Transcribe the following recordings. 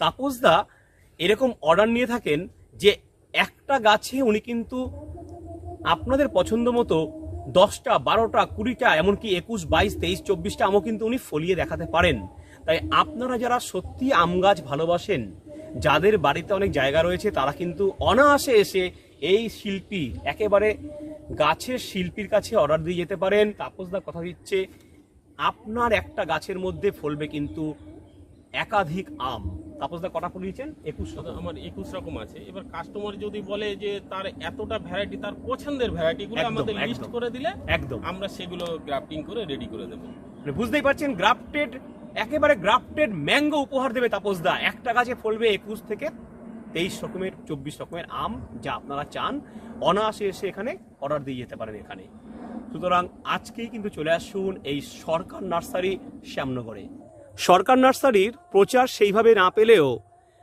তাপসদা এরকম অর্ডার নিয়ে থাকেন যে একটা গাছে উনি কিন্তু আপনাদের পছন্দ মতো দশটা, বারোটা, কুড়িটা, এমনকি একুশ, বাইশ, তেইশ, চব্বিশটা আমও কিন্তু উনি ফলিয়ে দেখাতে পারেন। তাই আপনারা যারা সত্যি আম গাছ ভালোবাসেন, যাদের বাড়িতে অনেক জায়গা রয়েছে, তারা কিন্তু অনায়াসে এসে এই শিল্পী, একেবারে গাছের শিল্পীর কাছে অর্ডার দিয়ে যেতে পারেন। তাপসদা কথা দিচ্ছে, আপনার একটা গাছের মধ্যে ফলবে কিন্তু একাধিক আম। তাপসদা কটা ফলিয়েছেন একুশ দাদা, আমার একুশ রকম আছে। এবার কাস্টমার যদি বলে যে তার এতটা ভ্যারাইটি তার পছন্দের ভ্যারাইটি গুলো আমাদের। লিস্ট করে দিলে একদম। আমরা সেগুলো গ্রাফটিং করে রেডি করে দেবো। মানে বুঝতেই পারছেন গ্রাফটেড একেবারে গ্রাফটেড ম্যাঙ্গো উপহার দেবে তাপসদা একটা গাছে ফলবে একুশ থেকে তেইশ রকমের চব্বিশ রকমের আম যা আপনারা চান। অনায়াসে এসে এখানে অর্ডার দিয়ে যেতে পারেন এখানে। সুতরাং আজকেই কিন্তু চলে আসুন এই সরকার নার্সারি শ্যামনগরে। সরকার নার্সারির প্রচার সেইভাবে না পেলেও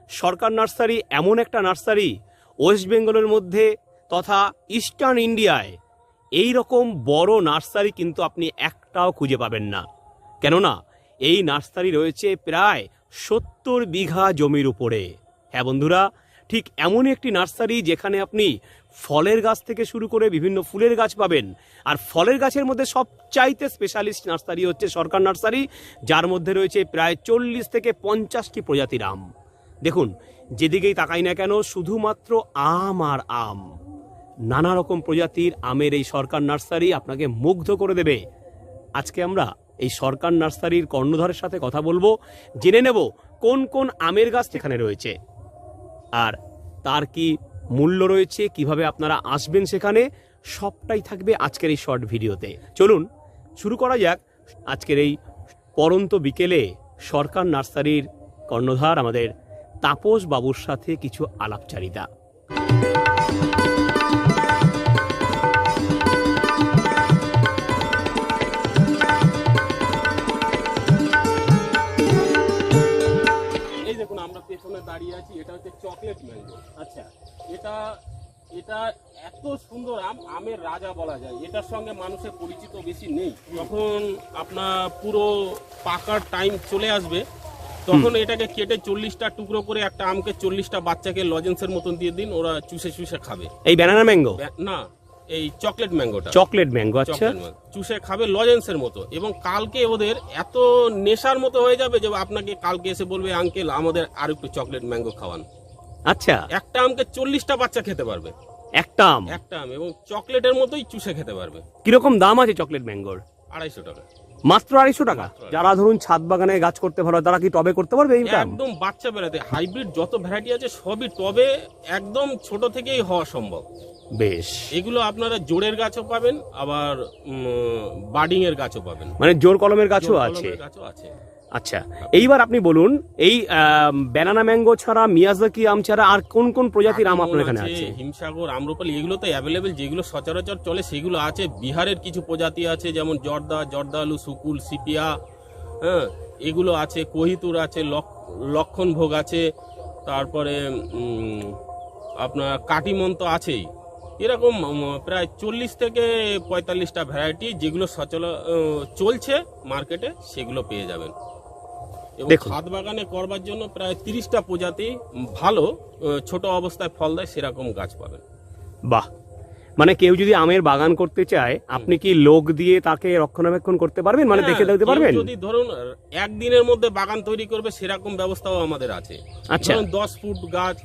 সরকার নার্সারি এমন একটা নার্সারি ওয়েস্ট বেঙ্গলের মধ্যে তথা ইস্টার্ন ইন্ডিয়ায় এই রকম বড় নার্সারি কিন্তু আপনি একটাও খুঁজে পাবেন না। কেননা এই নার্সারি রয়েছে প্রায় সত্তর বিঘা জমির উপরে। হ্যাঁ বন্ধুরা, ঠিক এমনই একটি নার্সারি যেখানে আপনি ফলের গাছ থেকে শুরু করে বিভিন্ন ফুলের গাছ পাবেন। আর ফলের গাছের মধ্যে সবচাইতে স্পেশালিস্ট নার্সারি হচ্ছে সরকার নার্সারি, যার মধ্যে রয়েছে প্রায় চল্লিশ থেকে পঞ্চাশটি প্রজাতির আম। দেখুন, যেদিকেই তাকাই না কেন, শুধুমাত্র আম আর আম। নানা রকম প্রজাতির আমের এই সরকার নার্সারি আপনাকে মুগ্ধ করে দেবে। আজকে আমরা এই সরকার নার্সারির কর্ণধারের সাথে কথা বলব। জেনে নেব কোন কোন আমের গাছ এখানে রয়েছে। আর তার কি মূল্য রয়েছে, কীভাবে আপনারা আসবেন সেখানে, সবটাই থাকবে আজকের এই শর্ট ভিডিওতে চলুন, শুরু করা যাক। আজকের এই পরন্ত বিকেলে সরকার নার্সারির কর্ণধার আমাদের তাপস বাবুর সাথে কিছু আলাপচারিতা। এই দেখুন, আমরা পেছনে দাঁড়িয়ে আছি, এটা হচ্ছে চকলেট ম্যাঙ্গো আচ্ছা। এটা এটা এত সুন্দর আম আমের রাজা বলা যায়। এটার সঙ্গে মানুষের পরিচিত বেশি নেই। যখন আপনার পুরো পাকার টাইম চলে আসবে তখন এটাকে কেটে চল্লিশটা টুকরো করে একটা আমকে চল্লিশটা বাচ্চাকে লজেন্সের মতন দিয়ে দিন ওরা চুষে চুষে খাবে। এই ব্যানানা ম্যাঙ্গো না এই চকলেট ম্যাঙ্গোটা চকলেট ম্যাঙ্গো আচ্ছা। চুষে খাবে লজেন্সের মতো। এবং কালকে ওদের এত নেশার মতো হয়ে যাবে যে আপনাকে কালকে এসে বলবে আঙ্কেল আমাদের আর একটু চকলেট ম্যাঙ্গো খাওয়ান। আচ্ছা। একটা আমকে চল্লিশটা বাচ্চা খেতে পারবে। একটা আম? একটা আম এবং চকলেটের মতোই চুষে খেতে পারবে। কীরকম দাম আছে চকলেট ম্যাঙ্গোর? আড়াইশো টাকা। মাত্র আড়াইশো টাকা? যারা ধরুন ছাদ বাগানে গাছ করতে ভালো তারা কি টবে করতে পারবে একদম বাচ্চা বেড়াতে। হাইব্রিড যত ভ্যারাইটি আছে সবই টবে একদম ছোট থেকেই হওয়া সম্ভব। বেশ। এগুলো আপনারা জোরের গাছও পাবেন আবার বার্ডিং এর গাছও পাবেন। মানে জোর কলমের গাছও আছে। কলমের গাছও আছে। আচ্ছা এইবার আপনি বলুন এই ব্যানানা ম্যাঙ্গো ছাড়া মিয়াজাকি আম ছাড়া আর কোন কোন প্রজাতির আম আপনার এখানে আছে হিমসাগর আম্রপালি এগুলো তো অ্যাভেলেবেল যেগুলো সচরাচর চলে সেগুলো আছে। বিহারের কিছু প্রজাতি আছে যেমন জর্দা জর্দালু সুকুল সিপিয়া হ্যাঁ এগুলো আছে কোহিতুর আছে লক- লক্ষণ ভোগ আছে তারপরে আপনার কাটিমন তো আছেই। এরকম প্রায় চল্লিশ থেকে পঁয়তাল্লিশটা ভ্যারাইটি যেগুলো সচল চলছে মার্কেটে সেগুলো পেয়ে যাবেন। দেখুন। ছাদ বাগানে করবার জন্য প্রায় তিরিশটা প্রজাতি ভালো ছোট অবস্থায় ফল দেয় সেরকম গাছ পাবেন। বাহ। মানে কেউ যদি আমের বাগান করতে চায় আপনি কি লোক দিয়ে তাকে রক্ষণাবেক্ষণ করতে পারবেন? মানে দেখে কেউ পারবেন? যদি ধরুন একদিনের মধ্যে বাগান তৈরি করবে সেরকম ব্যবস্থাও আমাদের আছে। আচ্ছা। দশ ফুট গাছ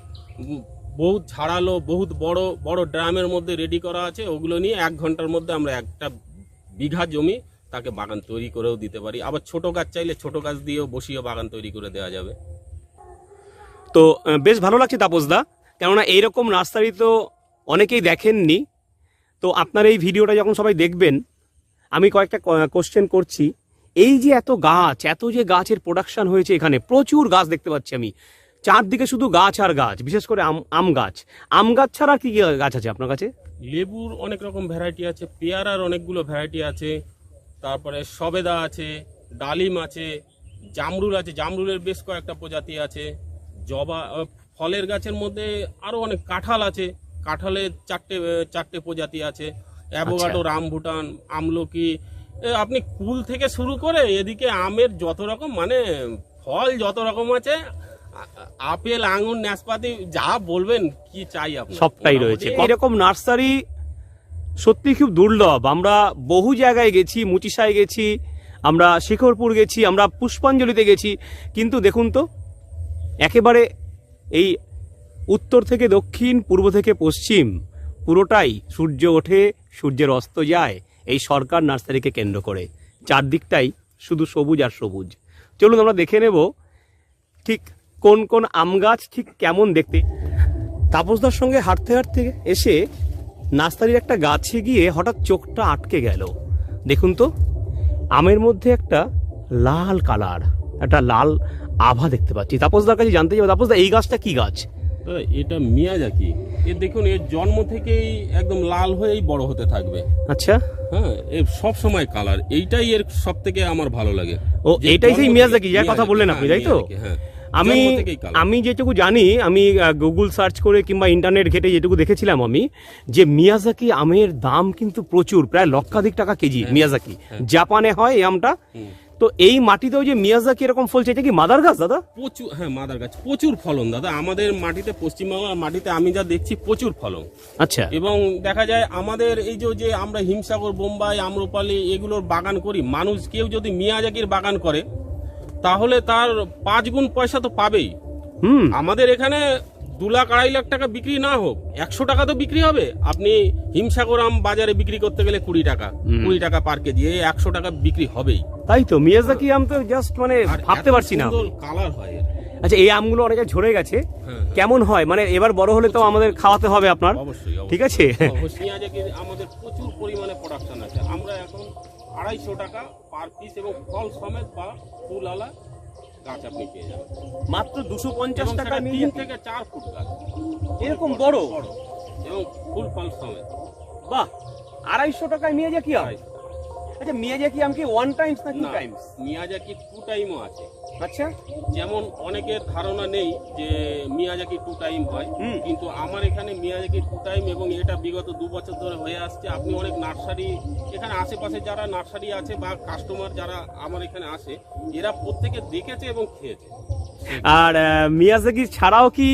বহুত ঝাড়ালো বহুত বড় বড় ড্রামের মধ্যে রেডি করা আছে ওগুলো নিয়ে এক ঘণ্টার মধ্যে আমরা একটা বিঘা জমি তাকে বাগান তৈরি করেও দিতে পারি। আবার ছোট গাছ চাইলে ছোট গাছ দিয়েও বসিয়ে বাগান তৈরি করে দেওয়া যাবে। তো বেশ ভালো লাগছে তাপসদা কেননা এইরকম নার্সারি তো অনেকেই দেখেননি। তো আপনার এই ভিডিওটা যখন সবাই দেখবেন আমি কয়েকটা কোশ্চেন করছি। এই যে এত গাছ এত যে গাছের প্রোডাকশন হয়েছে এখানে প্রচুর গাছ দেখতে পাচ্ছি আমি। চারদিকে শুধু গাছ আর গাছ বিশেষ করে আম গাছ। আম গাছ ছাড়া কি গাছ আছে আপনার কাছে? লেবুর অনেক রকম ভ্যারাইটি আছে পেয়ারার অনেকগুলো ভ্যারাইটি আছে। তারপরে সবেদা আছে ডালিম আছে জামরুল আছে জামরুলের বেশ কয়েকটা প্রজাতি আছে। জবা ফলের গাছের মধ্যে আরও অনেক কাঁঠাল আছে। কাঁঠালের চারটে চারটে প্রজাতি আছে। অ্যাভোগাটো রামভুটান আমলকি আপনি কুল থেকে শুরু করে এদিকে আমের যত রকম মানে ফল যত রকম আছে আপেল আঙুর নাশপাতি যা বলবেন কি চাই আপনি সবটাই রয়েছে। এরকম নার্সারি সত্যি খুব দুর্লভ। আমরা বহু জায়গায় গেছি মুচিসায় গেছি, আমরা শিখরপুর গেছি, আমরা পুষ্পাঞ্জলিতে গেছি। কিন্তু দেখুন তো, একেবারে এই উত্তর থেকে দক্ষিণ, পূর্ব থেকে পশ্চিম, পুরোটাই সূর্য ওঠে, সূর্যের অস্ত যায়, এই সরকার নার্সারিকে কেন্দ্র করে। চারদিকটাই শুধু সবুজ আর সবুজ। চলুন আমরা দেখে নেব, ঠিক কোন কোন আম গাছ ঠিক কেমন দেখতে। তাপসদার সঙ্গে হাঁটতে হাঁটতে এসে নার্সারির একটা গাছে গিয়ে হঠাৎ চোখটা আটকে গেল। দেখুন তো আমের মধ্যে একটা লাল কালার একটা লাল আভা দেখতে পাচ্ছি। তাপসদার কাছে জানতে যাব তাপসদা এই গাছটা কি গাছ? এটা মিয়াজাকি এর দেখুন এর জন্ম থেকেই একদম লাল হয়েই বড় হতে থাকবে। আচ্ছা। হ্যাঁ এর সব সময় কালার এইটাই এর সব থেকে আমার ভালো লাগে। ও যে এটাই সেই মিয়াজাকি যার কথা বললেন আপনি তাই তো? হ্যাঁ। আমি। আমি যেটুকু জানি আমি গুগল সার্চ করে কিংবা ইন্টারনেট ঘেটে যেটুকু দেখেছিলাম আমি যে মিয়াজাকি আমের দাম কিন্তু প্রচুর প্রায় লক্ষাধিক টাকা কেজি মিয়াজাকি। জাপানে হয় এই আমটা। তো এই মাটিতেও যে মিয়াজাকি এরকম ফলছে এটা কি মাদার গাছ দাদা? প্রচুর হ্যাঁ মাদার গাছ প্রচুর ফলন দাদা। আমাদের মাটিতে পশ্চিমবাংলার মাটিতে আমি যা দেখছি প্রচুর ফলন। আচ্ছা। এবং দেখা যায় আমাদের এই যে যে আমরা হিমসাগর বোম্বাই আম্রপালি এগুলোর বাগান করি মানুষ কেউ যদি মিয়াজাকির বাগান করে তাহলে তার পাঁচ গুণ পয়সা তো পাবেই। হুম। আমাদের এখানে দু লাখ আড়াই লাখ টাকা বিক্রি না হোক একশো টাকা তো বিক্রি হবে। আপনি হিমসাগরাম বাজারে বিক্রি করতে গেলে কুড়ি টাকা কুড়ি টাকা পার কেজি এই একশো টাকা বিক্রি হবেই। তাই তো মিয়াজাকি আম তো জাস্ট মানে ভাবতে পারছি না। কালার হয় এর। আচ্ছা এই আমগুলো অনেকে ঝরে গেছে। হ্যাঁ, হ্যাঁ। কেমন হয়? মানে এবার বড় হলে তো আমাদের খাওয়াতে হবে আপনার। ঠিক আছে? আমাদের প্রচুর পরিমাণে প্রোডাকশন আছে। আমরা এখন আড়াইশো টাকা পার পিস এবং ফল সমেত বা ফুল আলা গাছ আপনি পেয়ে যাবেন। মাত্র দুশো পঞ্চাশ টাকা তিন থেকে চার ফুট গাছ। এরকম বড়? বড় এবং ফুল ফল সমেত। বাহ! আড়াইশো টাকায় মিয়াজাকি আম আড়াইশো। আচ্ছা মিয়াজাকি আম কি ওয়ান টাইমস না টু টাইমস মিয়াজাকি টু টাইমও আছে। আচ্ছা। যেমন অনেকের ধারণা নেই যে মিয়াজাকি টু টাইম হয় হুম। কিন্তু আমার এখানে মিয়াজাকি টু টাইম এবং এটা বিগত দু বছর ধরে হয়ে আসছে। আপনি অনেক নার্সারি এখানে আশেপাশে যারা নার্সারি আছে বা কাস্টমার যারা আমার এখানে আসে এরা প্রত্যেকে দেখেছে এবং খেয়েছে। আর মিয়াজাকি ছাড়াও কি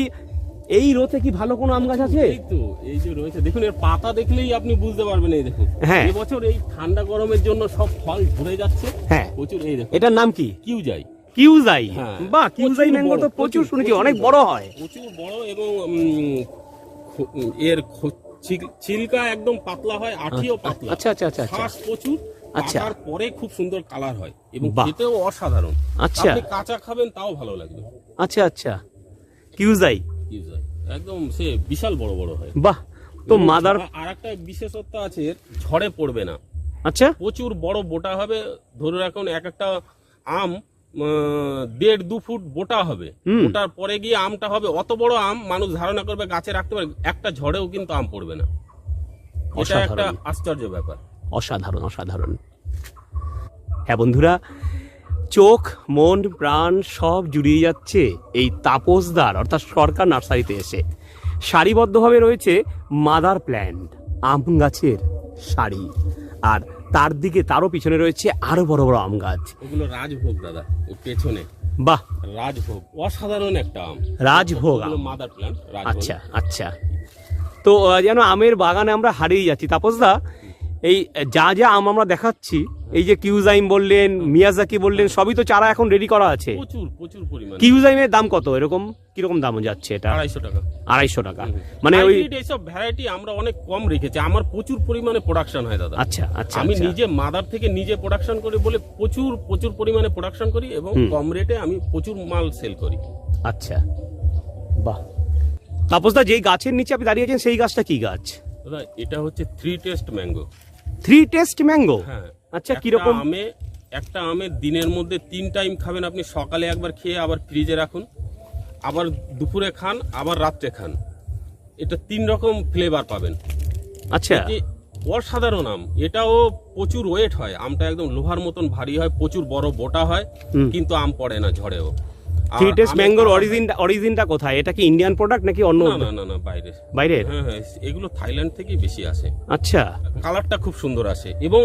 এই রোতে কি ভালো কোনো আম গাছ আছে? এই তো এই যে রয়েছে। দেখুন এর পাতা দেখলেই আপনি বুঝতে পারবেন এই দেখুন। হ্যাঁ। এবছর এই ঠান্ডা গরমের জন্য সব ফল ঝরে যাচ্ছে। হ্যাঁ। প্রচুর এই দেখুন। এটার নাম কি? কিউ যাই কিউজাই? হ্যাঁ। বাহ কিউজাই প্রচুর ম্যাঙ্গো তো প্রচুর শুনেছি অনেক বড়। হয়। প্রচুর বড় এবং এর ছিলকা একদম পাতলা হয় আঠিও পাতলা। আচ্ছা আচ্ছা আচ্ছা। আচ্ছা শ্বাস প্রচুর আচ্ছা। পাকার পরে খুব সুন্দর কালার হয় এবং খেতেও অসাধারণ। আচ্ছা। আপনি কাঁচা খাবেন তাও ভালো লাগবে। আচ্ছা আচ্ছা। কিউজাই। কি যায়, একদম সে বিশাল বড় বড় হয়। বাহ তো মাদার আর একটা বিশেষত্ব আছে ঝড়ে পড়বে না। আচ্ছা। প্রচুর বড় বোটা হবে ধরে রাখুন এক একটা আম দেড় দু ফুট বোটা হবে। ওটার পরে গিয়ে আমটা হবে অত বড় আম মানুষ ধারণা করবে গাছে রাখতে পারে একটা ঝড়েও কিন্তু আম পড়বে না। এটা একটা আশ্চর্য ব্যাপার। অসাধারণ অসাধারণ। হ্যাঁ বন্ধুরা চোখ মন প্রাণ সব জুড়িয়ে যাচ্ছে এই তাপসদার অর্থাৎ সরকার নার্সারিতে এসে। সারিবদ্ধভাবে রয়েছে মাদার প্ল্যান্ট আম গাছের সারি। আর তার দিকে তারও পিছনে রয়েছে আরও বড় বড় আম গাছ। ওগুলো রাজভোগ দাদা পেছনে। বাহ! রাজভোগ অসাধারণ একটা আম। রাজভোগ আম। মাদার প্ল্যান্ট আচ্ছা আচ্ছা। তো যেন আমের বাগানে আমরা হারিয়ে যাচ্ছি। তাপসদা এই যা যা আম আমরা দেখাচ্ছি এই যে কিউজাইম বললেন মিয়াজাকি বললেন সবই তো চারা এখন রেডি করা আছে। প্রচুর প্রচুর পরিমাণে। কিউজাইমের দাম কত? এরকম কীরকম দাম যাচ্ছে এটা? আড়াইশো টাকা। আড়াইশো টাকা। মানে ওই এইসব ভ্যারাইটি আমরা অনেক কম রেখেছি। আমার প্রচুর পরিমাণে প্রোডাকশন হয় দাদা। আচ্ছা আচ্ছা আমি আচ্ছা। নিজে মাদার থেকে নিজে প্রোডাকশন করি বলে প্রচুর প্রচুর পরিমাণে প্রোডাকশন করি এবং কম রেটে আমি প্রচুর মাল সেল করি। আচ্ছা। বাহ। তাপসদা যেই গাছের নিচে আপনি দাঁড়িয়েছেন সেই গাছটা কি গাছ? দাদা এটা হচ্ছে three taste mango three taste mango হ্যাঁ। আচ্ছা কীরকম? আমে একটা আমে দিনের মধ্যে তিন টাইম খাবেন আপনি সকালে একবার খেয়ে আবার ফ্রিজে রাখুন। আবার দুপুরে খান আবার রাত্রে খান। এটা তিন রকম ফ্লেভার পাবেন। আচ্ছা। অসাধারণ আম। এটাও প্রচুর ওয়েট হয়। আমটা একদম লোহার মতন ভারী হয় প্রচুর বড় বোটা হয় কিন্তু আম পড়ে না ঝড়েও। থ্রি টেস্ট ম্যাঙ্গোর অরিজিনটা অরিজিনটা কোথায়? এটা কি ইন্ডিয়ান প্রোডাক্ট নাকি অন্য না না না বাইরে। বাইরের? হ্যাঁ হ্যাঁ এগুলো থাইল্যান্ড থেকেই বেশি আসে। আচ্ছা। কালারটা খুব সুন্দর আসে। এবং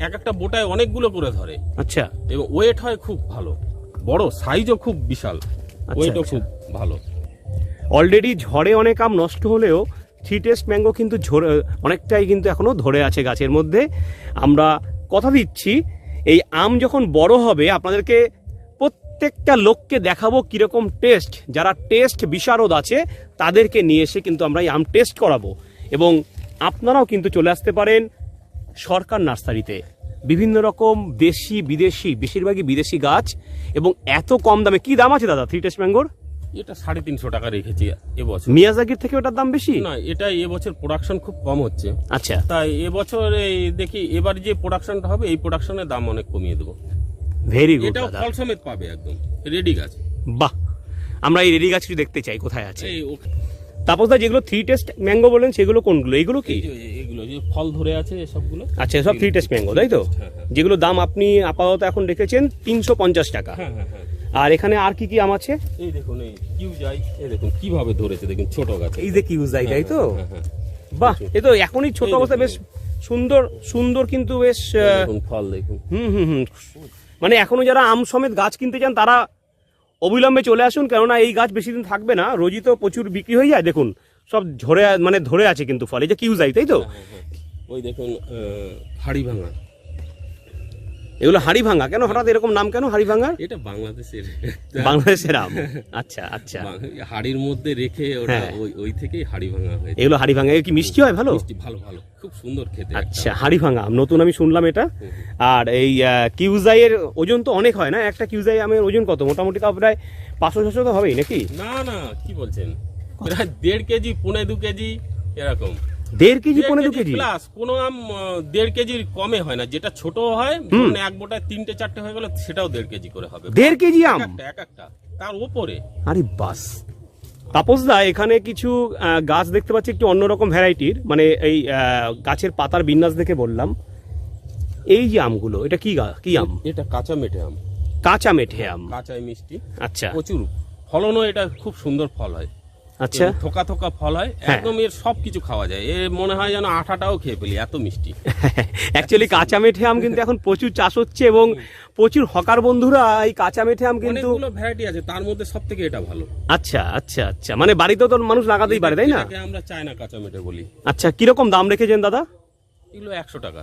এক একটা বোটায় অনেকগুলো করে ধরে। আচ্ছা। এবং ওয়েট হয় খুব ভালো। বড় সাইজও খুব বিশাল। আচ্ছা, ওইটাও আচ্ছা। খুব ভালো। অলরেডি ঝড়ে অনেক আম নষ্ট হলেও থ্রি টেস্ট ম্যাঙ্গো কিন্তু ঝরে অনেকটাই কিন্তু এখনও ধরে আছে গাছের মধ্যে। আমরা কথা দিচ্ছি এই আম যখন বড় হবে আপনাদেরকে প্রত্যেকটা লোককে দেখাবো কীরকম টেস্ট। যারা টেস্ট বিশারদ আছে তাদেরকে নিয়ে এসে কিন্তু আমরা এই আম টেস্ট করাবো। এবং আপনারাও কিন্তু চলে আসতে পারেন সরকার নার্সারিতে। বিভিন্ন রকম দেশি বিদেশি বেশিরভাগই বিদেশি গাছ। এবং এত কম দামে কি দাম আছে দাদা থ্রি টেস্ট ম্যাঙ্গোর এটা সাড়ে তিনশো টাকা রেখেছি এবছর মিয়াজাগির থেকে ওটার দাম বেশি? না এটা এবছর প্রোডাকশন খুব কম হচ্ছে। আচ্ছা। তাই এবছর এই দেখি এবার যে প্রোডাকশনটা হবে এই প্রোডাকশনের দাম অনেক কমিয়ে দেবো। ভেরি গুড এটাও দাদা। ফল সমেত পাবে একদম। রেডি গাছ। বাহ। আমরা এই রেডি গাছটি দেখতে চাই কোথায় আছে? এই ও- তাপস দা যেগুলো থ্রি টেস্ট ম্যাঙ্গো বলেন সেগুলো কোনগুলো? এগুলো কি? এই যে এগুলো যে ফল ধরে আছে সবগুলো আচ্ছা সব থ্রি টেস্ট ম্যাঙ্গো তাই তো? হ্যাঁ, হ্যাঁ। যেগুলো দাম আপনি আপাতত এখন রেখেছেন তিনশো পঞ্চাশ টাকা। হ্যাঁ হ্যাঁ হ্যাঁ। আর এখানে আর কি কি আম আছে? এই দেখুন এই কিউ যাই এই দেখুন কীভাবে ধরেছে দেখুন ছোট গাছ। এই যে কিউজাই তাই তো? হ্যাঁ, হ্যাঁ, বাহ এ তো এখনই ছোট এই অবস্থায় বেশ সুন্দর সুন্দর কিন্তু বেশ আহ, দেখুন ফল দেখুন। হুম হুম হুম। মানে এখনও যারা আম সমেত গাছ কিনতে চান তারা অবিলম্বে চলে আসুন কেননা এই গাছ বেশি দিন থাকবে না। রোজই তো প্রচুর বিক্রি হয়ে যায়। দেখুন সব ঝরে মানে ধরে আছে কিন্তু ফলে। যে কিউ যায় তাই তো? হ্যাঁ, হ্যাঁ। ওই দেখুন হাড়ি ভাঙা। এগুলো হাড়ি ভাঙা। কেন হঠাৎ এরকম নাম কেন হাড়ি ভাঙার? এটা বাংলাদেশের। বাংলাদেশের আম আচ্ছা আচ্ছা। হাড়ির মধ্যে রেখে ওটা হ্যাঁ। ওই ওই থেকেই হাড়ি ভাঙা হয়েছে। এগুলো হাড়ি ভাঙা। কি মিষ্টি হয়? ভালো? মিষ্টি ভালো ভালো। খুব সুন্দর খেতে আচ্ছা হাড়ি ভাঙা। আম নতুন আমি শুনলাম এটা। আর এই কিউজাইয়ের ওজন তো অনেক হয় না? একটা কিউজাই আমের ওজন কত? মোটামুটি তাও প্রায় পাঁচশো ছশো তো হবেই নাকি? না না কি বলছেন? প্রায় দেড় কেজি পৌনে দু কেজি এরকম। দেড় কেজি পনেরো দু কেজি? প্লাস কোনো আম দেড় কেজির কমে হয় না। যেটা ছোট হয় ধরুন এক বোটায় তিনটে চারটে হয়ে গেল সেটাও দেড় কেজি করে হবে। দেড় কেজি আম? এক একটা এক একটা। তার উপরে। আরে বাস। তাপসদা এখানে কিছু গাছ দেখতে পাচ্ছি একটু অন্যরকম ভ্যারাইটির। মানে এই গাছের পাতার বিন্যাস দেখে বললাম। এই যে আমগুলো এটা কি কি আম? এটা কাঁচা মেঠে আম। কাঁচা মেঠে আম। কাঁচায় মিষ্টি। আচ্ছা। প্রচুর। ফলনও এটা খুব সুন্দর ফল হয়। আচ্ছা। থোকা থোকা ফল হয় হ্যাঁ। একদম এর সব কিছু খাওয়া যায়। এ মনে হয় যেন আঠাটাও খেয়ে ফেলি এত মিষ্টি। অ্যাকচুয়ালি কাঁচা মেঠে আম কিন্তু এখন প্রচুর চাষ হচ্ছে এবং প্রচুর হকার বন্ধুরা এই কাঁচা মেঠে আম কিন্তু অনেকগুলো ভ্যারাইটি আছে তার মধ্যে সব থেকে এটা ভালো। আচ্ছা আচ্ছা আচ্ছা। মানে বাড়িতে তো মানুষ লাগাতেই পারে তাই না? আমরা চায়না কাঁচা মেটে বলি। আচ্ছা কীরকম দাম রেখেছেন দাদা? এগুলো একশো টাকা।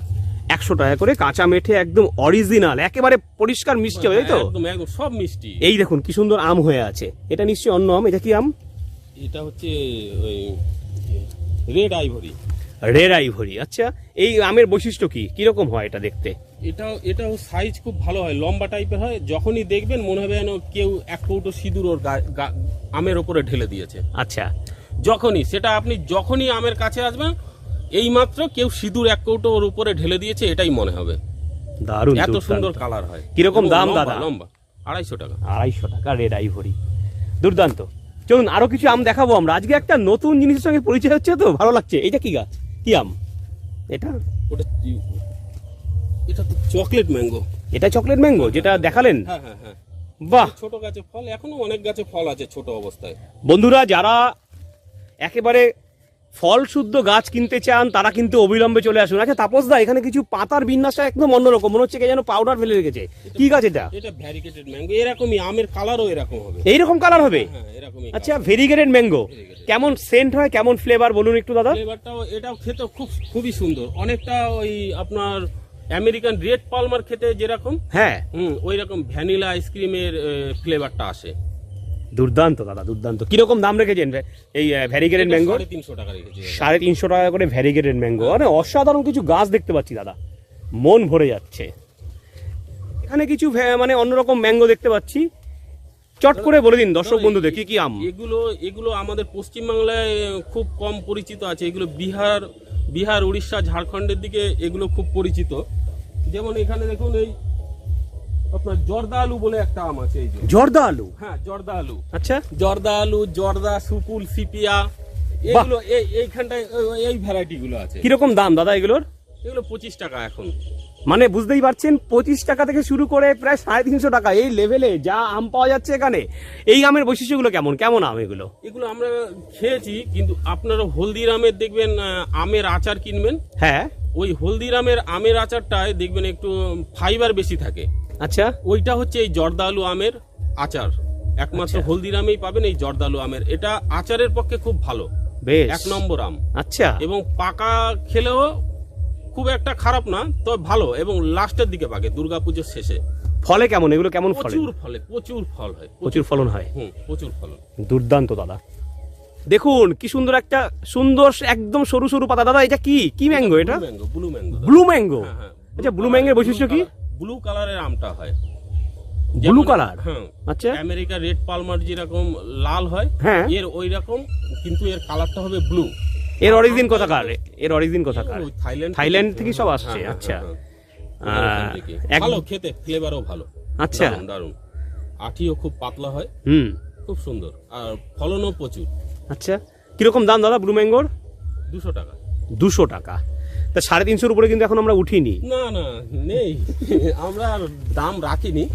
একশো টাকা করে কাঁচা মেঠে একদম অরিজিনাল একেবারে পরিষ্কার মিষ্টি তাই তো? একদম একদম সব মিষ্টি। এই দেখুন কি সুন্দর আম হয়ে আছে। এটা নিশ্চয়ই অন্য আম? এটা কি আম? এটা হচ্ছে ওই রেড আইভরি। রেড আইভরি আচ্ছা। এই আমের বৈশিষ্ট্য কি? কীরকম হয় এটা দেখতে? এটাও এটাও সাইজ খুব ভালো হয় লম্বা টাইপের হয়। যখনই দেখবেন মনে হবে যেন কেউ এক কৌটো সিঁদুর ওর আমের ওপরে ঢেলে দিয়েছে। আচ্ছা। যখনই সেটা আপনি যখনই আমের কাছে আসবেন এই মাত্র কেউ সিঁদুর এক কৌটো ওর উপরে ঢেলে দিয়েছে এটাই মনে হবে। দারুণ এত সুন্দর কালার হয়। কীরকম দাম দাদা? লম্বা আড়াইশো টাকা। আড়াইশো টাকা রেড আইভরি। দুর্দান্ত। চলুন আরও কিছু আম দেখাবো আমরা। আজকে একটা নতুন জিনিসের সঙ্গে পরিচয় হচ্ছে তো ভালো লাগছে। এটা কি গাছ? কি আম? এটা? ওটা এটা তো চকলেট ম্যাঙ্গো। এটা চকলেট ম্যাঙ্গো যেটা দেখালেন? হ্যাঁ হ্যাঁ হ্যাঁ। বাহ! ছোট গাছে ফল এখনও অনেক গাছে ফল আছে ছোট অবস্থায়। বন্ধুরা যারা একেবারে ফল শুদ্ধ গাছ কিনতে চান তারা কিন্তু অবিলম্বে চলে আসুন। আচ্ছা তাপস দা এখানে কিছু পাতার বিন্যাসটা একদম অন্যরকম মনে হচ্ছে কে যেন পাউডার ফেলে রেখেছে। কি গাছ এটা? এটা ভ্যারিকেটেড ম্যাঙ্গো এরকমই আমের কালারও এরকম হবে। এইরকম কালার হবে? হ্যাঁ আচ্ছা ভেরিগেটেড ম্যাঙ্গো কেমন সেন্ট হয় কেমন ফ্লেভার বলুন একটু দাদা। ফ্লেভারটাও এটাও খেতে খুব খুবই সুন্দর। অনেকটা ওই আপনার আমেরিকান রেড পালমার খেতে যেরকম হ্যাঁ। হুম ওই রকম ভ্যানিলা আইসক্রিমের ফ্লেভারটা আসে। দুর্দান্ত দাদা দুর্দান্ত। কীরকম দাম রেখেছেন? এই ভ্যারিগেটেড ম্যাঙ্গো তিনশো টাকা সাড়ে তিনশো টাকা করে ভ্যারিগেটেড ম্যাঙ্গো মানে অসাধারণ কিছু গাছ দেখতে পাচ্ছি দাদা। মন ভরে যাচ্ছে। এখানে কিছু মানে অন্যরকম ম্যাঙ্গো দেখতে পাচ্ছি। চট করে বলে দিন দর্শক বন্ধুদের কি কি আম? এগুলো এগুলো আমাদের পশ্চিমবাংলায় খুব কম পরিচিত আছে। এগুলো বিহার বিহার উড়িষ্যা ঝাড়খণ্ডের দিকে এগুলো খুব পরিচিত। যেমন এখানে দেখুন এই আপনার জর্দা আলু বলে একটা আম আছে এই যে। জর্দা আলু? হ্যাঁ জর্দা আলু। আচ্ছা। জর্দা আলু জর্দা সুকুল সিপিয়া এগুলো এই এইখানটায় এই- ভ্যারাইটি গুলো আছে। কীরকম দাম দাদা এগুলোর? এগুলো পঁচিশ টাকা এখন। মানে বুঝতেই পারছেন পঁচিশ টাকা থেকে শুরু করে প্রায় সাড়ে তিনশো টাকা। এই লেভেলে যা আম পাওয়া যাচ্ছে এখানে এই আমের বৈশিষ্ট্যগুলো কেমন? কেমন আম এগুলো? এগুলো আমরা খেয়েছি কিন্তু আপনারা হলদিরামের দেখবেন আমের আচার কিনবেন। হ্যাঁ। ওই হলদিরামের আমের আচারটায় দেখবেন একটু ফাইবার বেশি থাকে। আচ্ছা। ওইটা হচ্ছে এই জর্দালু আমের আচার। একমাত্র আচ্ছা। হলদিরামেই পাবেন এই জর্দালু আমের। এটা আচারের পক্ষে খুব ভালো। বেশ। এক নম্বর আম। আচ্ছা। এবং পাকা খেলেও খুব একটা খারাপ না তবে ভালো এবং লাস্টের দিকে পাকে দুর্গাপুজোর শেষে। ফলে কেমন? এগুলো কেমন ফলে? প্রচুর ফলে প্রচুর ফল হয়। প্রচুর ফলন হয়? হুম প্রচুর ফলন। দুর্দান্ত দাদা। দেখুন কি সুন্দর একটা সুন্দর একদম সরু সরু পাতা। দাদা এটা কি? কি ম্যাঙ্গো এটা? Blue mango blue mango. আচ্ছা ব্লু ম্যাঙ্গোর বৈশিষ্ট্য কি? ব্লু কালারের আমটা হয়। ব্লু কালার হ্যাঁ। আচ্ছা। আমেরিকা রেড পালমার যেরকম লাল হয় হ্যাঁ। এর ওই রকম কিন্তু এর কালারটা হবে ব্লু এর অরিজিন কোথাকার? এর অরিজিন কোথাকার? থাইল্যান্ড থাইল্যান্ড থেকে সব আসছে, হ্যাঁ, আচ্ছা। হ্যাঁ, হ্যাঁ। ভালো খেতে ফ্লেভারও ভালো। আচ্ছা। দারুণ, দারুণ। আঠিও খুব পাতলা হয়। হুম। খুব সুন্দর। আর ফলনও প্রচুর। আচ্ছা। কীরকম দাম দাদা ব্লু ম্যাঙ্গোর দুশো টাকা। দুশো টাকা। তা সাড়ে তিনশোর উপরে কিন্তু এখন আমরা উঠিনি। না না নেই। আমরা আর দাম রাখিনি।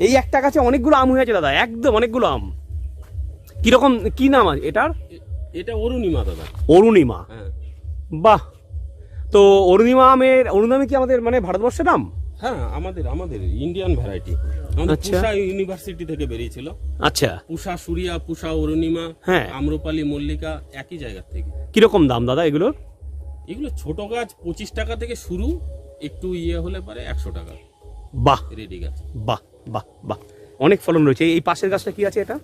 এই একটা গাছে অনেকগুলো আম হয়েছে দাদা একদম অনেকগুলো আম। কীরকম কি নাম আছে এটার? এটা অরুণিমা দাদা। অরুণিমা। হ্যাঁ। বাহ। তো অরুণিমা আমের অরুণিমা কি আমাদের মানে ভারতবর্ষের নাম হ্যাঁ আমাদের আমাদের ইন্ডিয়ান ভ্যারাইটি আমাদের আচ্ছা। পুষা ইউনিভার্সিটি থেকে বেরিয়েছিল। আচ্ছা। পুষা সুরিয়া পুষা অরুণিমা হ্যাঁ। আম্রপালি মল্লিকা একই জায়গা থেকে। কীরকম দাম দাদা এগুলোর? এগুলো ছোট গাছ পঁচিশ টাকা থেকে শুরু একটু ইয়ে হলে পারে একশো টাকা। বাহ। রেডি গাছ। বাহ বাহ বাহ। অনেক ফলন রয়েছে। এই পাশের গাছটা কি আছে এটা?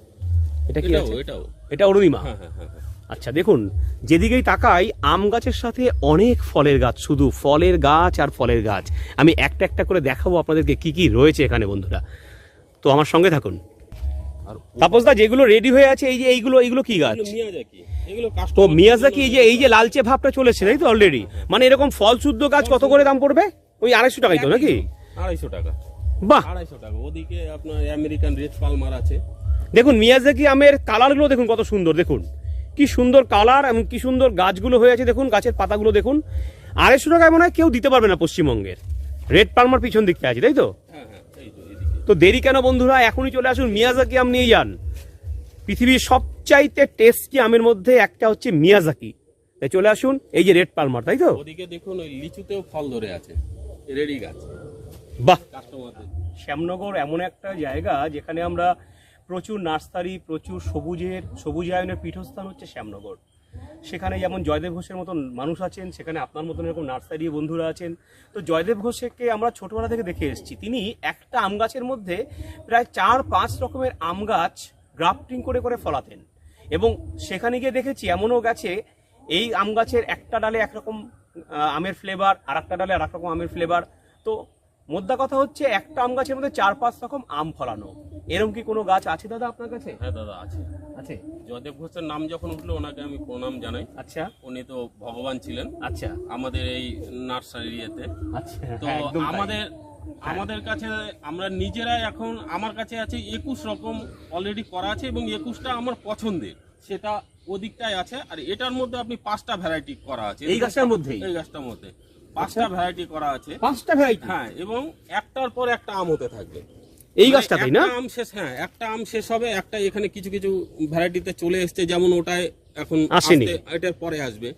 এটা কি আছে? এটাও। এটা অরুণিমা? হ্যাঁ হ্যাঁ হ্যাঁ। আচ্ছা দেখুন যেদিকেই তাকাই আম গাছের সাথে অনেক ফলের গাছ শুধু ফলের গাছ আর ফলের গাছ। আমি একটা একটা করে দেখাবো আপনাদেরকে কি কি রয়েছে এখানে বন্ধুরা। তো আমার সঙ্গে থাকুন। তাপসদা যেগুলো রেডি হয়ে আছে এই যে এইগুলো এইগুলো কি গাছ? তো মিয়াজাকি এই যে এই যে লালচে ভাবটা চলেছে তাই তো অলরেডি মানে এরকম ফল শুদ্ধ গাছ কত করে দাম পড়বে? ওই আড়াইশো টাকাই তো নাকি? আড়াইশো টাকা। বাহ! আড়াইশো টাকা। ওদিকে আপনার আমেরিকান রেড পালমার আছে। দেখুন মিয়াজাকি আমের কালারগুলো দেখুন কত সুন্দর দেখুন। কি সুন্দর কালার এবং কি সুন্দর গাছগুলো হয়ে আছে দেখুন গাছের পাতাগুলো দেখুন। আড়াইশো টাকায় মনে হয় কেউ দিতে পারবে না পশ্চিমবঙ্গের। রেড পালমার পিছন দিকটা আছে তাই তো? হ্যাঁ। তো দেরি কেন বন্ধুরা? এখনই চলে আসুন মিয়াজাকি আম নিয়ে যান। পৃথিবীর সবচাইতে টেস্টি আমের মধ্যে একটা হচ্ছে মিয়াজাকি। তাই চলে আসুন এই যে রেড পালমার তাই তো? ওদিকে দেখুন ওই লিচুতেও ফল ধরে আছে রেডি গাছ। বাহ! কাস্টমারদের। শ্যামনগর এমন একটা জায়গা যেখানে আমরা প্রচুর নার্সারি প্রচুর সবুজের সবুজায়নের পীঠস্থান হচ্ছে শ্যামনগর। সেখানে যেমন জয়দেব ঘোষের মতন মানুষ আছেন, সেখানে আপনার মতন এরকম নার্সারি বন্ধুরা আছেন। তো জয়দেব ঘোষকে আমরা ছোটবেলা থেকে দেখে এসেছি। তিনি একটা আম গাছের মধ্যে প্রায় চার পাঁচ রকমের আম গাছ গ্রাফটিং করে করে ফলাতেন। এবং সেখানে গিয়ে দেখেছি এমনও গেছে এই আম গাছের একটা ডালে একরকম আমের ফ্লেভার আর একটা ডালে আর রকম আমের ফ্লেভার তো মোদ্দা কথা হচ্ছে একটা আম গাছের মধ্যে চার পাঁচ রকম আম ফলানো। এরকম কি কোনো গাছ আছে দাদা আপনার কাছে? হ্যাঁ দাদা আছে। আছে? জয়দেব ঘোষের নাম যখন উঠল ওনাকে আমি প্রণাম জানাই। আচ্ছা। উনি তো ভগবান ছিলেন। আচ্ছা। আমাদের এই নার্সারি ইয়েতে। আচ্ছা তো হ্যাঁ। আমাদের আমাদের কাছে আমরা নিজেরাই এখন আমার কাছে আছে একুশ রকম অলরেডি করা আছে এবং একুশটা আমার পছন্দের। সেটা ওদিকটাই আছে আর এটার মধ্যে আপনি পাঁচটা ভ্যারাইটি করা আছে। এই গাছটার মধ্যেই? এই গাছটার মধ্যে। পাঁচটা ভ্যারাইটি করা আছে। পাঁচটা ভ্যারাইটি হ্যাঁ এবং একটার পর একটা আম হতে থাকবে। এই গাছটা তাই না? আম শেষ হ্যাঁ একটা আম শেষ হবে একটা এখানে কিছু কিছু ভ্যারাইটিতে চলে এসছে যেমন ওটাই এখন আসেনি। এটার পরে আসবে।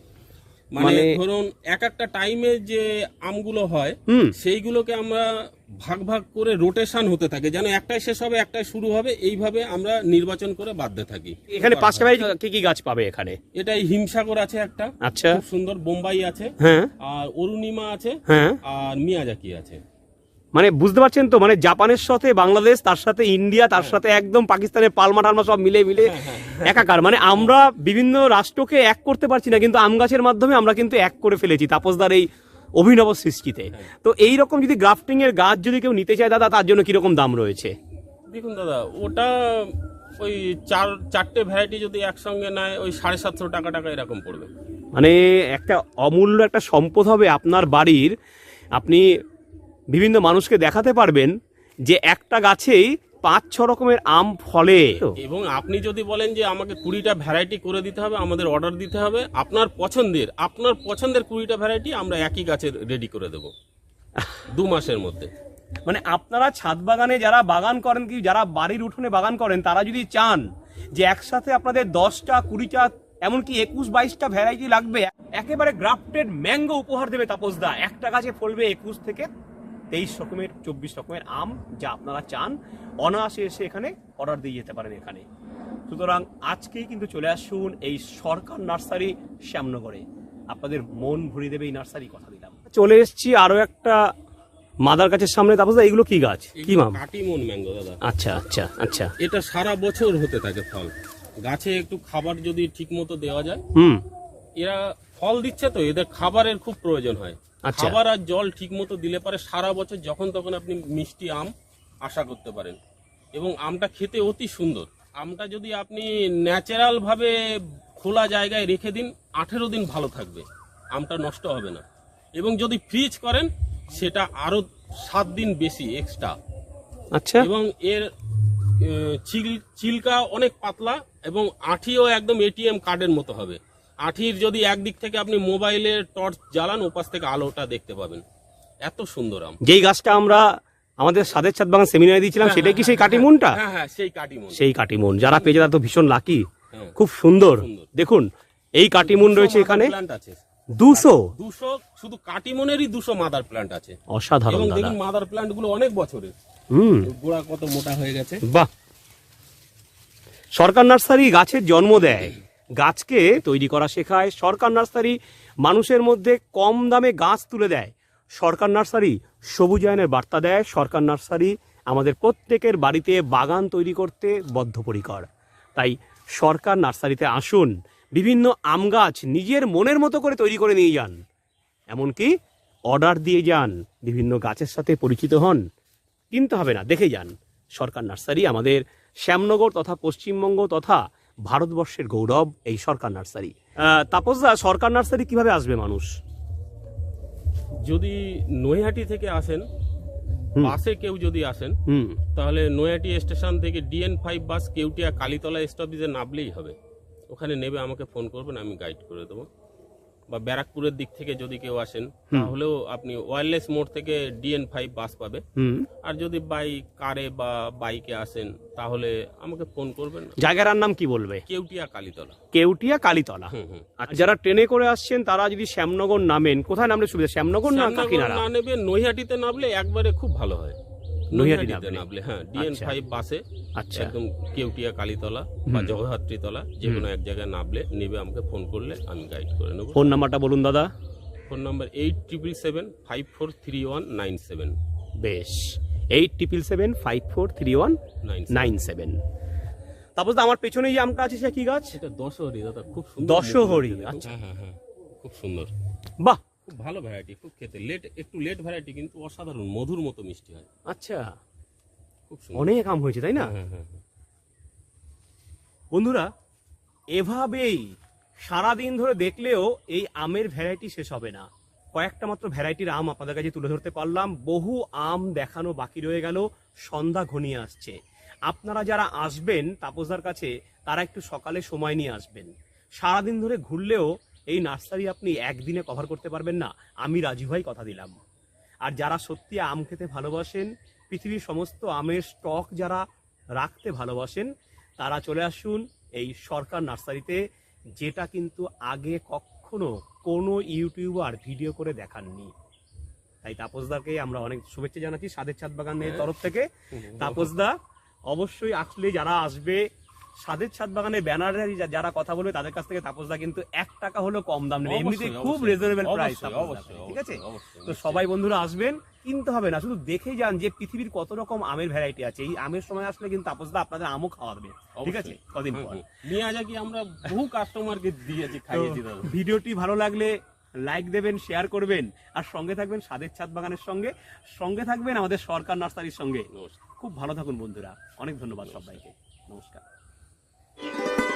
মানে মানে- ধরুন এক একটা টাইমে যে আমগুলো হয় সেইগুলোকে আমরা ভাগ ভাগ করে রোটেশন হতে থাকে। যেন একটাই শেষ হবে একটাই শুরু হবে এইভাবে আমরা নির্বাচন করে বাঁধতে থাকি। এখানে পাঁচটা কি কি গাছ পাবে এখানে? এটাই হিমসাগর আছে একটা। আচ্ছা। খুব সুন্দর বোম্বাই আছে। হ্যাঁ। আর অরুণিমা আছে। হ্যাঁ। আর মিয়াজাকি আছে। মানে বুঝতে পারছেন তো? মানে জাপানের সাথে বাংলাদেশ তার সাথে ইন্ডিয়া তার সাথে একদম পাকিস্তানের পালমা টালমা সব মিলে মিলে একাকার। মানে আমরা বিভিন্ন রাষ্ট্রকে এক করতে পারছি না কিন্তু আম গাছের মাধ্যমে আমরা কিন্তু এক করে ফেলেছি তাপসদার এই অভিনব সৃষ্টিতে। তো এই রকম যদি গ্রাফটিং এর গাছ যদি কেউ নিতে চায় দাদা তার জন্য কীরকম দাম রয়েছে? দেখুন দাদা ওটা ওই চার চারটে ভ্যারাইটি যদি একসঙ্গে নেয় ওই সাড়ে সাতশো টাকা টাকা এরকম পড়বে। মানে একটা অমূল্য একটা সম্পদ হবে আপনার বাড়ির। আপনি বিভিন্ন মানুষকে দেখাতে পারবেন যে একটা গাছেই পাঁচ ছ রকমের আম ফলে। এবং আপনি যদি বলেন যে আমাকে কুড়িটা ভ্যারাইটি করে দিতে হবে আমাদের অর্ডার দিতে হবে আপনার পছন্দের আপনার পছন্দের কুড়িটা ভ্যারাইটি আমরা একই গাছের রেডি করে দেব। দু মাসের মধ্যে। মানে আপনারা ছাদ বাগানে যারা বাগান করেন কি যারা বাড়ির উঠোনে বাগান করেন তারা যদি চান যে একসাথে আপনাদের দশটা কুড়িটা এমনকি একুশ বাইশটা ভ্যারাইটি লাগবে একেবারে গ্রাফটেড ম্যাঙ্গো উপহার দেবে তাপসদা একটা গাছে ফলবে একুশ থেকে তেইশ রকমের চব্বিশ রকমের আম যা আপনারা চান অনায়াসে এসে এখানে অর্ডার দিয়ে যেতে পারেন এখানে। সুতরাং আজকেই কিন্তু চলে আসুন এই সরকার নার্সারি শ্যামনগরে। আপনাদের মন ভরিয়ে দেবে এই নার্সারি কথা দিলাম। চলে এসেছি আরও একটা মাদার গাছের সামনে। তারপর এইগুলো কি গাছ? কি মাম? কাটিমন ম্যাঙ্গো দাদা। আচ্ছা আচ্ছা আচ্ছা। এটা সারা বছর হতে থাকে ফল। গাছে একটু খাবার যদি ঠিক মতো দেওয়া যায় হুম। এরা ফল দিচ্ছে তো এদের খাবারের খুব প্রয়োজন হয়। খাবার আর জল ঠিক মতো দিলে পারে সারা বছর যখন তখন আপনি মিষ্টি আম আশা করতে পারেন। এবং আমটা খেতে অতি সুন্দর। আমটা যদি আপনি ন্যাচারাল ভাবে খোলা জায়গায় রেখে দিন আঠেরো দিন ভালো থাকবে। আমটা নষ্ট হবে না। এবং যদি ফ্রিজ করেন সেটা আরও সাত দিন বেশি এক্সট্রা আচ্ছা। এবং এর চিল- চিলকা অনেক পাতলা এবং আঠিও একদম এটিএম কার্ডের মতো হবে। আঠির যদি একদিক থেকে আপনি মোবাইলের টর্চ জ্বালান ওপাশ থেকে আলোটা দেখতে পাবেন। এত সুন্দর আম। যেই গাছটা আমরা আমাদের সাদের ছাদ বাগান সেমিনারে দিয়েছিলাম সেটাই কি সেই কাটিমুনটা হ্যাঁ হ্যাঁ সেই কাটিমন সেই কাটিমুন যারা পেয়েছে তারা তো ভীষণ লাকি হ্যাঁ। খুব সুন্দর। দেখুন এই কাটিমুন রয়েছে এখানে। দুশো? দুশো শুধু কাটিমনেরই দুশো মাদার প্ল্যান্ট আছে। অসাধারণ দেখুন মাদার প্ল্যান্টগুলো অনেক বছরের। হুম। গোড়া কত মোটা হয়ে গেছে। বাহ। সরকার নার্সারি গাছের জন্ম দেয়। গাছকে তৈরি করা শেখায়। সরকার নার্সারি মানুষের মধ্যে কম দামে গাছ তুলে দেয়। সরকার নার্সারি সবুজায়নের বার্তা দেয়। সরকার নার্সারি আমাদের প্রত্যেকের বাড়িতে বাগান তৈরি করতে বদ্ধপরিকর। তাই সরকার নার্সারিতে আসুন, বিভিন্ন আম গাছ নিজের মনের মতো করে তৈরি করে নিয়ে যান। এমনকি অর্ডার দিয়ে যান, বিভিন্ন গাছের সাথে পরিচিত হন। কিনতে হবে না, দেখে যান। সরকার নার্সারি আমাদের শ্যামনগর তথা পশ্চিমবঙ্গ তথা ভারতবর্ষের গৌরব এই সরকার নার্সারি। তাপসদা সরকার নার্সারি কীভাবে আসবে মানুষ? যদি নৈহাটি থেকে আসেন বাসে কেউ যদি আসেন তাহলে নৈহাটি স্টেশন থেকে DN five bus Keutia Kalitala স্টপেজে নামলেই হবে। ওখানে নেবে আমাকে ফোন করবেন আমি গাইড করে দেবো। বা ব্যারাকপুরের দিক থেকে যদি কেউ আসেন তাহলেও আপনি ওয়ারলেস মোড় থেকে ডিএন ফাইভ বাস পাবে। আর যদি বাই কারে বা বাইকে আসেন তাহলে আমাকে ফোন করবেন জায়গাটার নাম কি বলবে? কেউটিয়া কালীতলা। কেউটিয়া কালীতলা। আর যারা ট্রেনে করে আসছেন তারা যদি শ্যামনগর নামেন কোথায় নামলে সুবিধা? শ্যামনগর না কাকিনাড়া? না নেবে নৈহাটিতে নামলে একবারে খুব ভালো হয়। নৈহাটিতে নামলে। হ্যাঁ ডিএন আচ্ছা। ফাইভ বাসে আচ্ছা। একদম কেউটিয়া কালীতলা বা জগদ্ধাত্রীতলা যে কোনো এক জায়গায় নামলে নেবে আমাকে ফোন করলে আমি গাইড করে নেব। ফোন নাম্বারটা বলুন দাদা। Phone number eight triple seven five four three one nine seven. বেশ। Eight triple seven five four three one nine nine seven. তারপর আমার পেছনে যে আমটা আছে সে কি গাছ? এটা দশহরি দাদা খুব সুন্দর দশহরি। আচ্ছা। হ্যাঁ হ্যাঁ হ্যাঁ খুব সুন্দর। বাহ! খুব ভালো ভ্যারাইটি খুব খেতে। লেট একটু লেট ভ্যারাইটি কিন্তু অসাধারণ মধুর মতো মিষ্টি হয়। আচ্ছা। খুব অনেক আম হয়েছে তাই না? হ্যাঁ হ্যাঁ হ্যাঁ। বন্ধুরা এভাবেই সারাদিন ধরে দেখলেও এই আমের ভ্যারাইটি শেষ হবে না। কয়েকটা মাত্র ভ্যারাইটির আম আপনাদের কাছে তুলে ধরতে পারলাম। বহু আম দেখানো বাকি রয়ে গেল সন্ধ্যা ঘনিয়ে আসছে। আপনারা যারা আসবেন তাপসদার কাছে তারা একটু সকালে সময় নিয়ে আসবেন। সারাদিন ধরে ঘুরলেও এই নার্সারি আপনি একদিনে কভার করতে পারবেন না। আমি রাজু ভাই কথা দিলাম। আর যারা সত্যি আম খেতে ভালোবাসেন পৃথিবীর সমস্ত আমের স্টক যারা রাখতে ভালোবাসেন তারা চলে আসুন এই সরকার নার্সারিতে যেটা কিন্তু আগে কখনো কোনো ইউটিউবার ভিডিও করে দেখাননি। তাই তাপসদাকে আমরা অনেক শুভেচ্ছা জানাচ্ছি সাদের ছাদ বাগানের তরফ থেকে। তাপসদা অবশ্যই আসলে যারা আসবে সাদের ছাদ বাগানের ব্যানারে যারা কথা বলবে তাদের কাছ থেকে তাপসদা কিন্তু এক টাকা হলেও কম দাম নেবে। এমনিতে খুব রিজনেবল প্রাইস ঠিক আছে? তো সবাই বন্ধুরা আসবেন কিনতে হবে না শুধু দেখে যান যে পৃথিবীর কত রকম আমের ভ্যারাইটি আছে। এই আমের সময় আসলে কিন্তু তাপসদা আপনাদের আমও খাওয়াবে ঠিক আছে? কদিন পর। হুম। মিয়াজাকি আমরা বহু কাস্টমারকে দিয়েছি খাইয়েছি ভিডিওটি ভালো লাগলে লাইক দেবেন শেয়ার করবেন আর সঙ্গে থাকবেন সাদের ছাদ বাগানের সঙ্গে। সঙ্গে থাকবেন আমাদের সরকার নার্সারির সঙ্গে। খুব ভালো থাকুন বন্ধুরা। অনেক ধন্যবাদ সবাইকে। নমস্কার। Thank you.